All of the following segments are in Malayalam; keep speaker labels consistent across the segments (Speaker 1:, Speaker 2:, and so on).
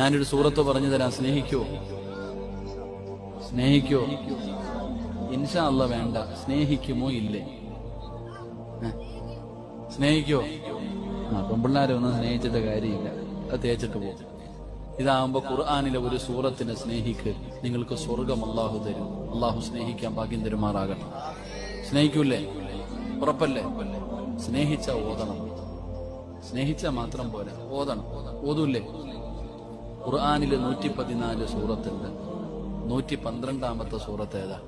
Speaker 1: ഞാനൊരു സൂറത്ത് പറഞ്ഞു തരാം. സ്നേഹിക്കോ? സ്നേഹിക്കോ? ഇൻഷാ അല്ല വേണ്ട. സ്നേഹിക്കുമോ? ഇല്ലേ? സ്നേഹിക്കോ? ആ പെമ്പിള്ളാരെ ഒന്നും സ്നേഹിച്ചിട്ട് കാര്യമില്ല. അത് തേച്ചിട്ട് പോകും ഇതാകുമ്പോ ഖുർആാനിലെ ഒരു സൂറത്തിനെ സ്നേഹിക്ക്. നിങ്ങൾക്ക് സ്വർഗം അള്ളാഹു തരും. അള്ളാഹു സ്നേഹിക്കാൻ ഭാഗ്യം തരുമാറാകട്ടെ. സ്നേഹിക്കൂല്ലേ? ഉറപ്പല്ലേ? സ്നേഹിച്ച ഓതണം. സ്നേഹിച്ച മാത്രം പോരാ. ഓതണം. ഓതൂല്ലേ? ഖുർആാനിലെ നൂറ്റി പതിനാല് സൂറത്തുണ്ട്. നൂറ്റി പന്ത്രണ്ടാമത്തെ സൂറത്ത് ഏതാ?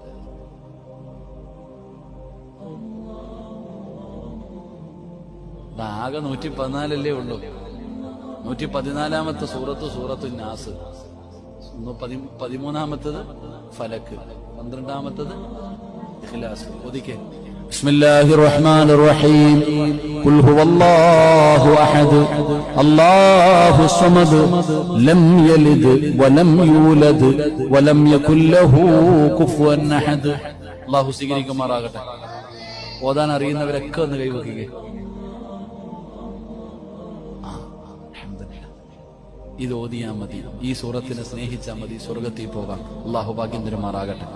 Speaker 1: ആകെ നൂറ്റി പതിനാലല്ലേ ഉള്ളൂ. നൂറ്റി പതിനാലാമത്തെ സൂറത്ത് സൂറത്ത് നാസ്. പതിമൂന്നാമത്തത് ഫലക്ക്. പന്ത്രണ്ടാമത്തത് ഇഖ്ലാസ്. ഒതുക്കെ بسم الله الرحمن الرحيم قل هو الله أحد الله الصمد لم يلد ولم يولد ولم يكن له كفوا أحد الله സ്വീകരിക്കുമാറാകട്ടെ ഓതാൻ അറിയുന്നവരൊക്കെ ഒന്ന് കൈവക്കുക ഇത് ഓതിയാ മതി ഈ സൂറത്തിനെ സ്നേഹിച്ചാൽ മതി സ്വർഗത്തിൽ പോകാം അള്ളാഹു ഭാഗ്യം തരുമാറാകട്ടെ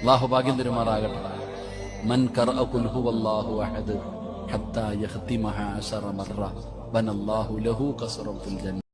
Speaker 1: അള്ളാഹു ഭാഗ്യം തരുമാറാകട്ടെ من قرأ قل هو الله أحد حتى يختمها عشر مرة. بنى الله له قصرا في الجنة.